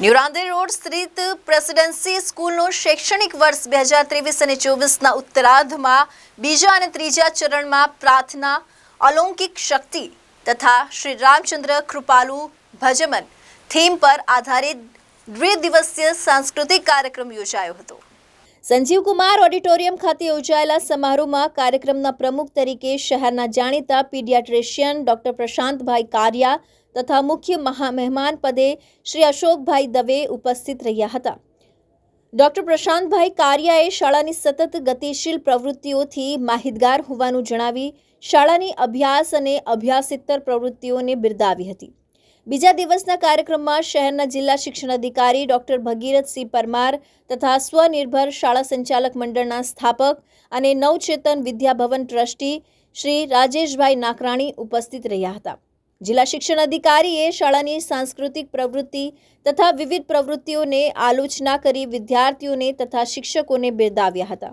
ન્યુરાંદે road સ્થિત presidency સ્કૂલનું શૈક્ષણિક વર્ષ બે હજાર ત્રેવીસ અને ચોવીસના ઉત્તરાર્ધમાં બીજા અને ત્રીજા ચરણમાં પ્રાર્થના, અલૌકિક શક્તિ તથા શ્રી રામચંદ્ર કૃપાલુ ભજમન થીમ પર આધારિત દ્વિદિવસીય સાંસ્કૃતિક કાર્યક્રમ યોજાયો હતો. સંજીવ કુમાર ઓડિટોરિયમ ખાતે યોજાયેલા સમારોહમાં કાર્યક્રમના પ્રમુખ તરીકે શહેરના જાણીતા પીડિયાટ્રિશિયન ડોક્ટર પ્રશાંતભાઈ કારિયા તથા મુખ્ય મહા મહેમાન પદે શ્રી અશોકભાઈ દવે ઉપસ્થિત રહ્યા હતા. ડોક્ટર પ્રશાંતભાઈ કારિયાએ શાળાની સતત ગતિશીલ પ્રવૃત્તિઓથી માહિતગાર હોવાનું જણાવી શાળાની અભ્યાસ અને અભ્યાસેતર પ્રવૃત્તિઓને બિરદાવી હતી. બીજા દિવસના કાર્યક્રમમાં શહેરના જિલ્લા શિક્ષણ અધિકારી ડોક્ટર ભગીરથસિંહ પરમાર તથા સ્વનિર્ભર શાળા સંચાલક મંડળના સ્થાપક અને નવચેતન વિદ્યાભવન ટ્રસ્ટી શ્રી રાજેશભાઈ નાકરાણી ઉપસ્થિત રહ્યા હતા. જિલ્લા શિક્ષણ અધિકારીએ શાળાની સાંસ્કૃતિક પ્રવૃત્તિ તથા વિવિધ પ્રવૃત્તિઓને આલોચના કરી વિદ્યાર્થીઓને તથા શિક્ષકોને બિરદાવ્યા હતા.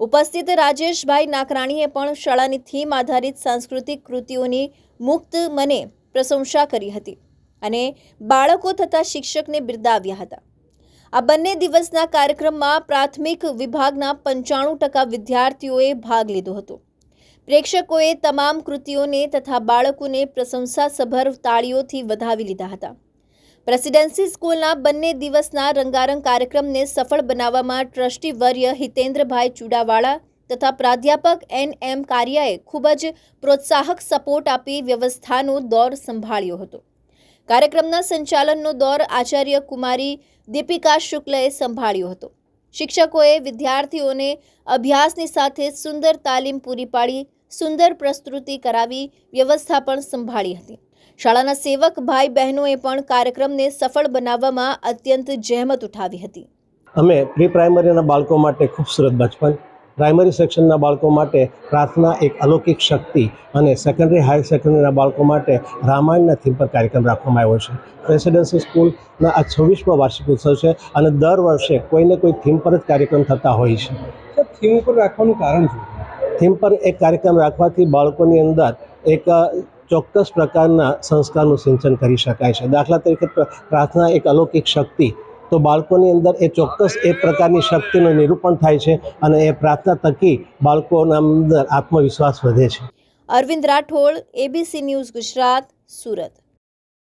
ઉપસ્થિત રાજેશભાઈ નાકરાણીએ પણ શાળાની થીમ આધારિત સાંસ્કૃતિક કૃતિઓની મુક્ત મને પ્રશંસા કરી હતી અને બાળકો તથા શિક્ષકને બિરદાવ્યા હતા. આ બંને દિવસના કાર્યક્રમમાં પ્રાથમિક વિભાગના પંચાણું ટકા વિદ્યાર્થીઓએ ભાગ લીધો હતો. પ્રેક્ષકોએ તમામ કૃતિઓને તથા બાળકોને પ્રશંસાસભર તાળીઓથી વધાવી લીધા હતા. પ્રેસિડેન્સી સ્કૂલના બંને દિવસના રંગારંગ કાર્યક્રમને સફળ બનાવવામાં ટ્રસ્ટી વર્ય હિતેન્દ્રભાઈ ચુડાવાળા તથા પ્રાધ્યાપક એન એમ કારિયાએ ખૂબ જ પ્રોત્સાહક સપોર્ટ આપી વ્યવસ્થાનો દોર સંભાળ્યો હતો. કાર્યક્રમના સંચાલનનો દોર આચાર્ય કુમારી દીપિકા શુક્લએ સંભાળ્યો હતો. શિક્ષકોએ વિદ્યાર્થીઓને અભ્યાસની સાથે સુંદર તાલીમ પૂરી પાડી, સુંદર પ્રસ્તુતિ કરાવી વ્યવસ્થા પણ સંભાળી હતી. શાળાના સેવક ભાઈ બહેનોએ પણ કાર્યક્રમને સફળ બનાવવામાં અત્યંત જહેમત ઉઠાવી હતી. અમે પ્રી પ્રાઇમરીના બાળકો માટે ખૂબસૂરત બચપન પ્રાઇમરી સેક્શનના બાળકો માટે પ્રાર્થના એક અલૌકિક શક્તિ અને સેકન્ડરી હાયર સેકન્ડરીના બાળકો માટે રામાયણના થીમ પર કાર્યક્રમ રાખવામાં આવ્યો છે. પ્રેસિડેન્સી સ્કૂલના આ છવ્વીસમો વાર્ષિક ઉત્સવ છે અને દર વર્ષે કોઈને કોઈ થીમ પર જ કાર્યક્રમ થતા હોય છે. થીમ પર રાખવાનું કારણ શું? થીમ પર એક કાર્યક્રમ રાખવાથી બાળકોની અંદર એક ચોક્કસ પ્રકારના સંસ્કારનું સિંચન કરી શકાય છે. દાખલા તરીકે પ્રાર્થના એક અલૌકિક શક્તિ તો બાળકોની અંદર એ ચોક્કસ એ પ્રકારની શક્તિનું નિરૂપણ થાય છે અને એ પ્રાર્થના થકી બાળકોના અંદર આત્મવિશ્વાસ વધે છે. Arvind Rathod ABC news Gujarat, Surat.